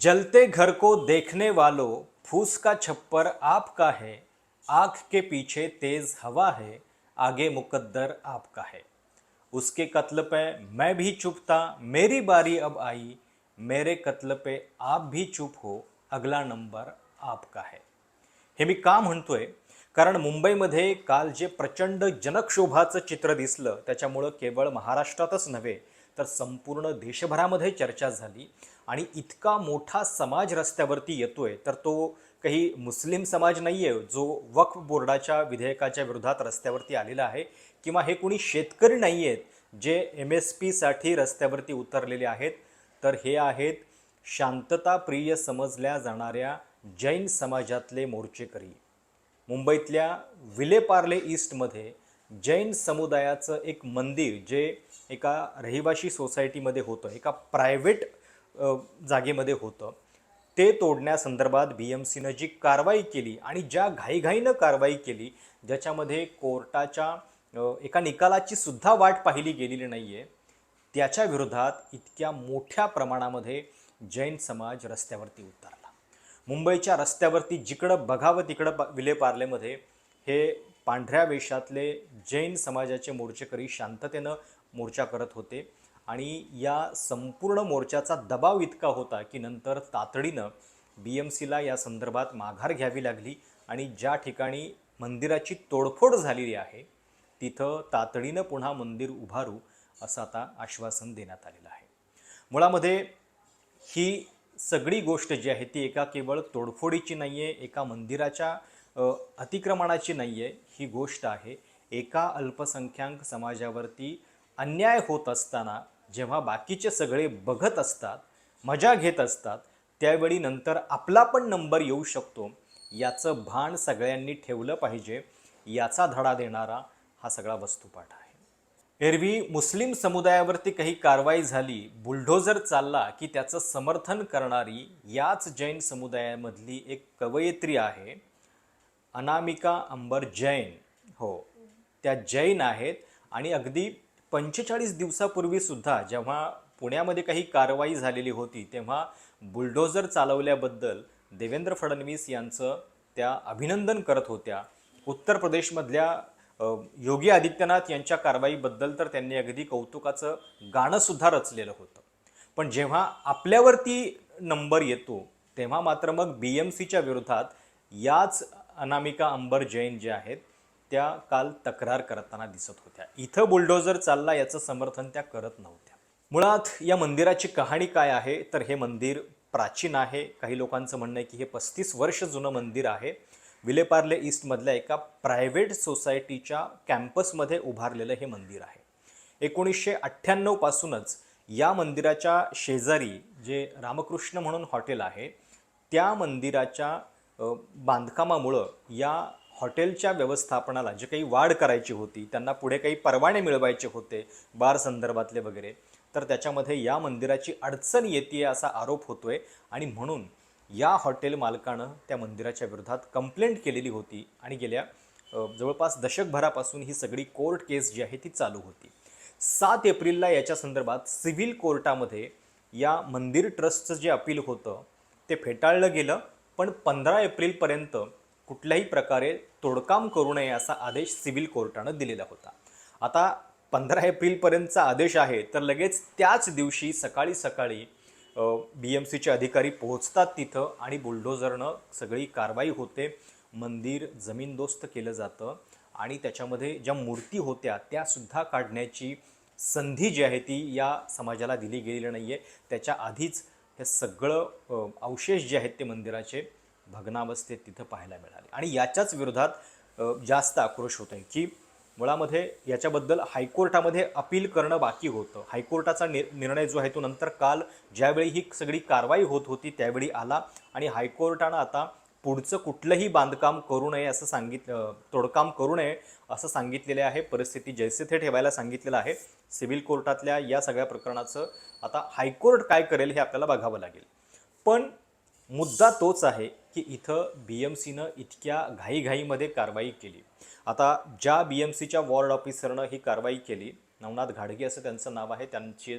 जलते घर को देखने वालों फूस का छप्पर आपका है। आँख के पीछे तेज हवा है आगे मुकद्दर आपका है। उसके कत्ल पे मैं भी चुप था मेरी बारी अब आई। मेरे कत्ल पे आप भी चुप हो अगला नंबर आपका है। हे मी का म्हणतोय कारण मुंबईमध्ये काल जे प्रचंड जनक्षोभाचं चित्र दिसलं त्याच्यामुळं केवळ महाराष्ट्रातच नव्हे तर संपूर्ण देशभरामध्ये चर्चा झाली आणि इतका मोठा समाज रस्त्यावरती येतोय तर तो काही मुस्लिम समाज नाही आहे जो वक्फ बोर्डाच्या विधेयकाच्या विरोधात रस्त्यावरती आलेला आहे किंवा हे कोणी शेतकरी नाही आहेत जे एम एस पीसाठी रस्त्यावरती उतरलेले आहेत तर हे आहेत शांतताप्रिय समजल्या जाणाऱ्या जैन समाजातले मोर्चेकरी. मुंबईतल्या विलेपार्ले ईस्टमध्ये जैन समुदायाचं एक मंदिर जे एका रहिवाशी सोसायटीमध्ये होतं एका प्रायव्हेट जागेमध्ये होतं. ते तोडण्यासंदर्भात बी एम सीनं जी कारवाई केली आणि ज्या घाईघाईनं कारवाई केली ज्याच्यामध्ये कोर्टाच्या एका निकालाची सुद्धा वाट पाहिली गेलेली नाही आहे त्याच्या विरोधात इतक्या मोठ्या प्रमाणामध्ये जैन समाज रस्त्यावरती उतरला. मुंबईच्या रस्त्यावरती जिकडं बघावं तिकडं प- विलेपार्लेमध्ये हे पांढऱ्या वेशातले जैन समाजाचे मोर्चेकरी शांततेनं मोर्चा करत होते. आणि या संपूर्ण मोर्चाचा दबाव इतका होता की नंतर तातडीनं बी एम सीला या संदर्भात माघार घ्यावी लागली. आणि ज्या ठिकाणी मंदिराची तोडफोड झालेली आहे तिथं तातडीनं पुन्हा मंदिर उभारू असं आता आश्वासन देण्यात आलेलं आहे. मुळामध्ये ही सगळी गोष्ट जी आहे ती एका केवळ तोडफोडीची नाही आहे एका मंदिराच्या अतिक्रमणाची नाही आहे ही गोष्ट आहे एका अल्पसंख्याक समाजावरती अन्याय होत असताना जेव्हा बाकीचे सगळे बघत असतात मजा घेत असतात त्यावेळी नंतर आपला पण नंबर येऊ शकतो. याचं भान सगळ्यांनी ठेवलं पाहिजे. याचा धडा देणारा हा सगळा वस्तुपाठ आहे. एरवी मुस्लिम समुदायावरती काही कारवाई झाली बुलडोझर चालला की त्याचं समर्थन करणारी याच जैन समुदायामधली एक कवयित्री आहे अनामिका अंबर जैन. हो त्या जैन आहेत आणि अगदी पंचेचाळीस दिवसापूर्वी सुद्धा जेव्हा पुण्यामध्ये काही कारवाई झालेली होती तेव्हा बुलडोझर चालवल्याबद्दल देवेंद्र फडणवीस यांचं त्या अभिनंदन करत होत्या. उत्तर प्रदेशमधल्या योगी आदित्यनाथ यांच्या कारवाईबद्दल तर त्यांनी अगदी कौतुकाचं गाणंसुद्धा रचलेलं होतं. पण जेव्हा आपल्यावरती नंबर येतो तेव्हा मात्र मग बी एम सीच्या विरोधात याच अनामिका अंबर जैन जे आहेत त्या काल तक्रार करताना दिसत होत्या. इथं बुलडोझर चालला याचं समर्थन त्या करत नव्हत्या. मुळात या मंदिराची कहाणी काय आहे? तर हे मंदिर प्राचीन आहे. काही लोकांचं म्हणणं आहे की हे पस्तीस वर्ष जुनं मंदिर आहे. विलेपार्ले ईस्टमधल्या एका प्रायव्हेट सोसायटीच्या कॅम्पसमध्ये उभारलेलं हे मंदिर आहे. एकोणीसशे अठ्ठ्याण्णवपासूनच या मंदिराच्या शेजारी जे रामकृष्ण म्हणून हॉटेल आहे त्या मंदिराच्या बांधकामामुळं या हॉटेलच्या व्यवस्थापनाला जे काही वाढ करायची होती त्यांना पुढे काही परवाने मिळवायचे होते बार संदर्भातले वगैरे तर त्याच्यामध्ये या मंदिराची अडचण येते असा आरोप होतोय. आणि म्हणून या हॉटेल मालकानं त्या मंदिराच्या विरोधात कंप्लेंट केलेली होती आणि गेल्या जवळपास दशकभरापासून ही सगळी कोर्ट केस जी आहे ती चालू होती. सात एप्रिलला याच्या संदर्भात सिव्हिल कोर्टामध्ये या मंदिर ट्रस्टचं जे अपील होतं ते फेटाळलं गेलं. पण पंधरा एप्रिलपर्यंत कुठल्याही प्रकारे तोडकाम करू नये असा आदेश सिव्हिल कोर्टानं दिलेला होता. आता पंधरा एप्रिलपर्यंतचा आदेश आहे तर लगेच त्याच दिवशी सकाळी सकाळी बी एम सीचे अधिकारी पोहोचतात तिथं आणि बुलडोझरनं सगळी कारवाई होते. मंदिर जमीनदोस्त केलं जातं आणि त्याच्यामध्ये ज्या मूर्ती होत्या त्यासुद्धा काढण्याची संधी जी आहे ती या समाजाला दिली गेलेली नाही आहे त्याच्या आधीच हे सगळं अवशेष जे आहेत ते मंदिराचे भग्नावस्थेत तिथं पाहायला मिळाले. आणि याच्याच विरोधात जास्त आक्रोश होत आहे की मुळामध्ये याच्याबद्दल हायकोर्टामध्ये अपील करणं बाकी होतं. हायकोर्टाचा नि निर्णय जो आहे तो नंतर काल ज्यावेळी ही सगळी कारवाई होत होती त्यावेळी आला. आणि हायकोर्टानं आता पुढचं कुठलंही बांधकाम करू नये असं सांगित तोडकाम करू नये असं सांगितलेले आहे. परिस्थिती जैसे थे ठेवायला सांगितलेलं आहे. सिव्हिल कोर्टातल्या या सगळ्या प्रकरणाचं आता हायकोर्ट काय करेल हे आपल्याला बघावं लागेल. पण मुद्दा तोच आहे की इथं बी एम सीनं इतक्या घाईघाईमध्ये कारवाई केली. आता ज्या बी एम सीच्या वॉर्ड ऑफिसरनं ही कारवाई केली नवनाथ घाडगे असं त्यांचं नाव आहे त्यांचे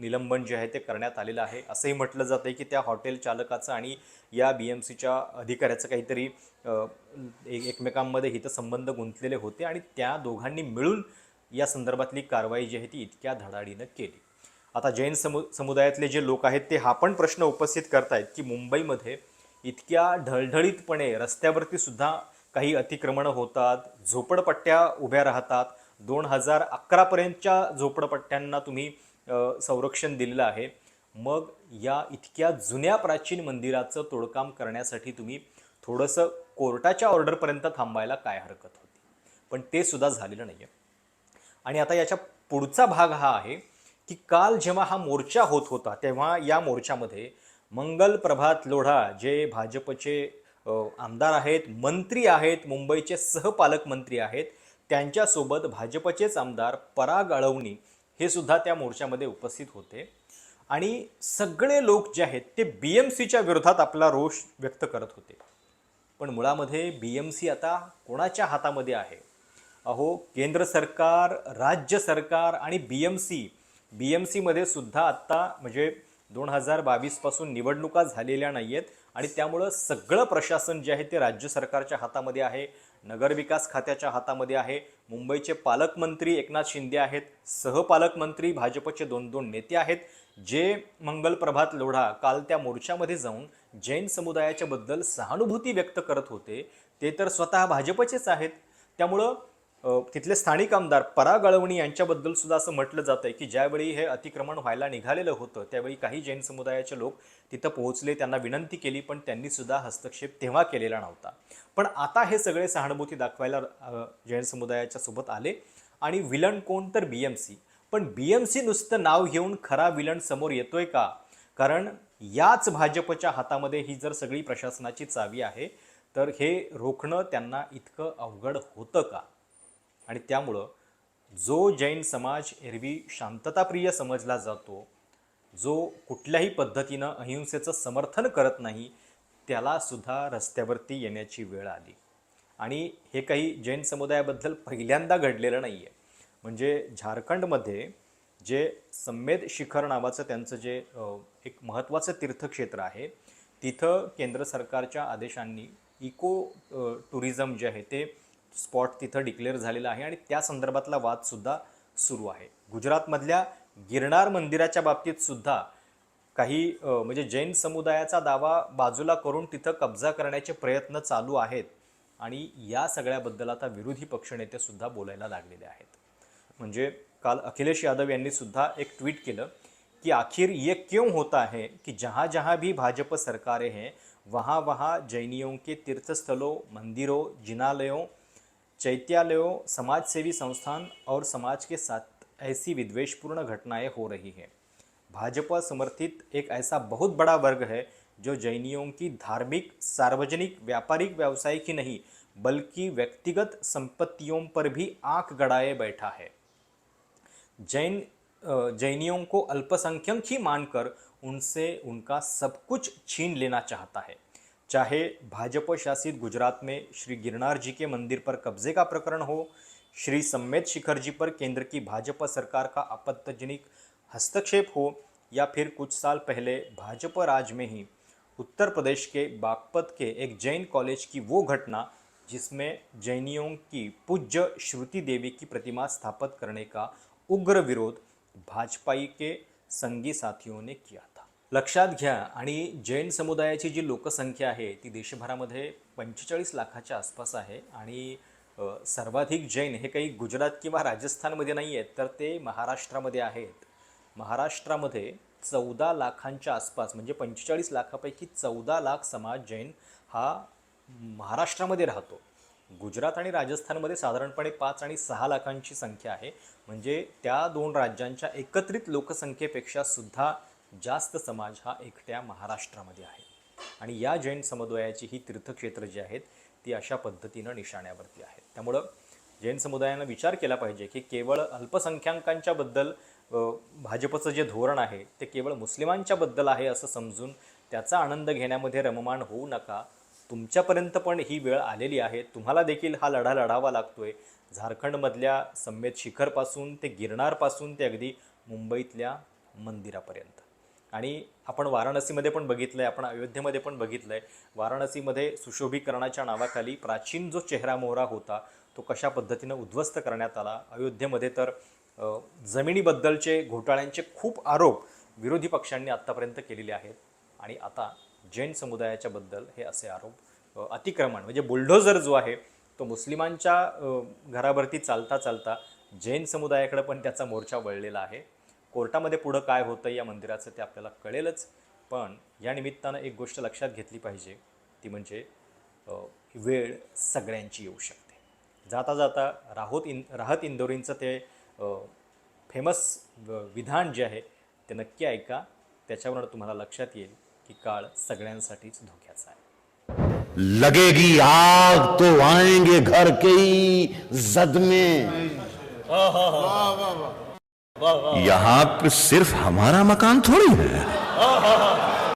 निलंबन जे आहे ते करण्यात आलेलं आहे. असंही म्हटलं जातं आहे की त्या हॉटेल चालकाचं आणि या बी एम सीच्या अधिकाऱ्याचं काहीतरी एक एकमेकांमध्ये हितसंबंध गुंतलेले होते आणि त्या दोघांनी मिळून या संदर्भातली कारवाई जी आहे ती इतक्या धडाडीनं केली. आता जैन समु समुदायातले जे लोक आहेत ते हा पण प्रश्न उपस्थित करतायत की मुंबईमध्ये इतक्या ढळढळीतपणे रस्त्यावरती सुद्धा काही अतिक्रमणं होतात झोपडपट्ट्या उभ्या राहतात. दोन हजार अकरापर्यंतच्या झोपडपट्ट्यांना तुम्ही संरक्षण दिलेलं आहे. मग या इतक्या जुन्या प्राचीन मंदिराचं तोडकाम करण्यासाठी तुम्ही थोडंसं कोर्टाच्या ऑर्डरपर्यंत थांबायला काय हरकत होती? पण ते सुद्धा झालेलं नाही आहे आणि आता याच्या पुढचा भाग हा आहे की काल जेव्हा हा मोर्चा होत होता तेव्हा या मोर्चामध्ये मंगल प्रभात लोढा जे भाजपचे आमदार आहेत मंत्री आहेत मुंबईचे सहपालकमंत्री आहेत त्यांच्यासोबत भाजपचेच आमदार पराग अळवणी हे सुद्धा त्या मोर्चामध्ये उपस्थित होते. आणि सगळे लोक जे आहेत ते बी एम सीच्या विरोधात आपला रोष व्यक्त करत होते. पण मुळामध्ये बी एम सी आता कोणाच्या हातामध्ये आहे? अहो केंद्र सरकार राज्य सरकार आणि B M C B M सीमध्ये सुद्धा आत्ता म्हणजे दोन हजार बावीसपासून निवडणुका झालेल्या नाही आहेत आणि त्यामुळं सगळं प्रशासन जे आहे ते राज्य सरकारच्या हातामध्ये आहे नगरविकास खात्याच्या हातामध्ये आहे मुंबईचे पालकमंत्री एकनाथ शिंदे आहेत सहपालकमंत्री भाजपचे दोन दोन नेते आहेत जे मंगल प्रभात लोढा काल त्या मोर्चामध्ये जाऊन जैन समुदायाच्या बद्दल सहानुभूती व्यक्त करत होते ते तर स्वतः भाजपचेच आहेत त्यामुळं तिथले स्थानिक आमदार परा गळवणी यांच्याबद्दल सुद्धा असं म्हटलं जातं की ज्यावेळी हे अतिक्रमण व्हायला निघालेलं होतं त्यावेळी काही जैन समुदायाचे लोक तिथं पोहोचले त्यांना विनंती केली पण त्यांनी सुद्धा हस्तक्षेप तेव्हा केलेला नव्हता. पण आता हे सगळे सहानुभूती दाखवायला जैन समुदायाच्या सोबत आले आणि विलन कोण तर बी एम सी. पण बी एम सी नुसतं नाव घेऊन खरा विलन समोर येतोय का? कारण याच भाजपच्या हातामध्ये ही जर सगळी प्रशासनाची चावी आहे तर हे रोखणं त्यांना इतकं अवघड होतं का? आणि त्यामुळं जो जैन समाज एरवी शांतताप्रिय समजला जातो जो कुठल्याही पद्धतीनं अहिंसेचं समर्थन करत नाही त्याला सुद्धा रस्त्यावरती येण्याची वेळ आली. आणि हे काही जैन समुदायाबद्दल पहिल्यांदा घडलेलं नाही आहे म्हणजे झारखंडमध्ये जे संमेद शिखर नावाचं त्यांचं जे एक महत्त्वाचं तीर्थक्षेत्र आहे तिथं केंद्र सरकारच्या आदेशांनी इको टुरिझम जे आहे ते स्पॉट तिथं डिक्लेअर झालेला आहे आणि त्या संदर्भातला वादसुद्धा सुरू आहे. गुजरातमधल्या गिरनार मंदिराच्या बाबतीत सुद्धा काही म्हणजे जैन समुदायाचा दावा बाजूला करून तिथं कब्जा करण्याचे प्रयत्न चालू आहेत आणि या सगळ्याबद्दल आता विरोधी पक्षनेते सुद्धा बोलायला लागलेले आहेत. म्हणजे काल अखिलेश यादव यांनी सुद्धा एक ट्विट केलं कि आखिर ये क्यों होता है कि जहाँ जहाँ भी भाजपा सरकारें हैं वहाँ वहाँ जैनियों के तीर्थस्थलों मंदिरों जिनालयों चैत्यालयों, समाजसेवी संस्थान और समाज के साथ ऐसी विद्वेषपूर्ण घटनाएँ हो रही हैं। भाजपा समर्थित एक ऐसा बहुत बड़ा वर्ग है, जो जैनियों की धार्मिक, सार्वजनिक, व्यापारिक व्यवसाय की नहीं, बल्कि व्यक्तिगत संपत्तियों पर भी आँख गड़ाए बैठा है। जैन जैनियों को अल्पसंख्यक ही मानकर उनसे उनका सब कुछ छीन लेना चाहता है। चाहे भाजपा शासित गुजरात में श्री गिरनार जी के मंदिर पर कब्जे का प्रकरण हो, श्री सम्मेद शिखर जी पर केंद्र की भाजपा सरकार का आपत्तिजनक हस्तक्षेप हो, या फिर कुछ साल पहले भाजपा राज में ही उत्तर प्रदेश के बागपत के एक जैन कॉलेज की वो घटना, जिसमें जैनियों की पूज्य श्रुति देवी की प्रतिमा स्थापित करने का उग्र विरोध भाजपाई के संगी साथियों ने किया लक्षात घ्या. आणि जैन समुदायाची जी लोकसंख्या आहे ती देशभरामध्ये पंचेचाळीस लाखाच्या आसपास आहे. आणि सर्वाधिक जैन हे काही गुजरात किंवा राजस्थानमध्ये नाही आहेत तर ते महाराष्ट्रामध्ये आहेत. महाराष्ट्रामध्ये चौदा लाखांच्या आसपास म्हणजे पंचेचाळीस लाखापैकी चौदा लाख समाज जैन हा महाराष्ट्रामध्ये राहतो. गुजरात आणि राजस्थानमध्ये साधारणपणे पाच आणि सहा लाखांची संख्या आहे. म्हणजे त्या दोन राज्यांच्या एकत्रित लोकसंख्येपेक्षा सुद्धा जास्त समाज हा एकट्या महाराष्ट्रामध्ये आहे. आणि या जैन समुदायाची ही तीर्थक्षेत्र जी आहेत ती अशा पद्धतीनं निशाण्यावरती आहेत त्यामुळं जैन समुदायानं विचार केला पाहिजे की केवळ अल्पसंख्याकांच्याबद्दल भाजपचं जे धोरण आहे ते केवळ मुस्लिमांच्याबद्दल आहे असं समजून त्याचा आनंद घेण्यामध्ये रममाण होऊ नका. तुमच्यापर्यंत पण ही वेळ आलेली आहे. तुम्हाला देखील हा लढा लढावा लागतोय. झारखंडमधल्या सम्मेद शिखरपासून ते गिरणारपासून ते अगदी मुंबईतल्या मंदिरापर्यंत. आणि आपण वाराणसीमध्ये पण बघितलं आहे आपण अयोध्येमध्ये पण बघितलं आहे वाराणसीमध्ये सुशोभीकरणाच्या नावाखाली प्राचीन जो चेहरा मोहरा होता तो कशा पद्धतीनं उद्ध्वस्त करण्यात आला? अयोध्येमध्ये तर जमिनीबद्दलचे घोटाळ्यांचे खूप आरोप विरोधी पक्षांनी आत्तापर्यंत केलेले आहेत. आणि आता जैन समुदायाच्या बद्दल हे असे आरोप अतिक्रमण म्हणजे बुलडोझर जो आहे तो मुस्लिमांच्या घराभरती चालता चालता जैन समुदायाकडे पण त्याचा मोर्चा वळलेला आहे. कोर्टामध्ये पुढं काय होतं या मंदिराचं ते आपल्याला कळेलच. पण या निमित्तानं एक गोष्ट लक्षात घेतली पाहिजे. ती म्हणजे वेळ सगळ्यांची येऊ शकते. जाता जाता राहोत इन राहत इंदोरींचं ते फेमस विधान जे आहे ते नक्की ऐका. त्याच्यावरून तुम्हाला लक्षात येईल की काळ सगळ्यांसाठीच धोक्याचा आहे. लगेगी आग तो आएंगे घर के ही जद में. यहाँ पर सिर्फ हमारा मकान थोड़ी है।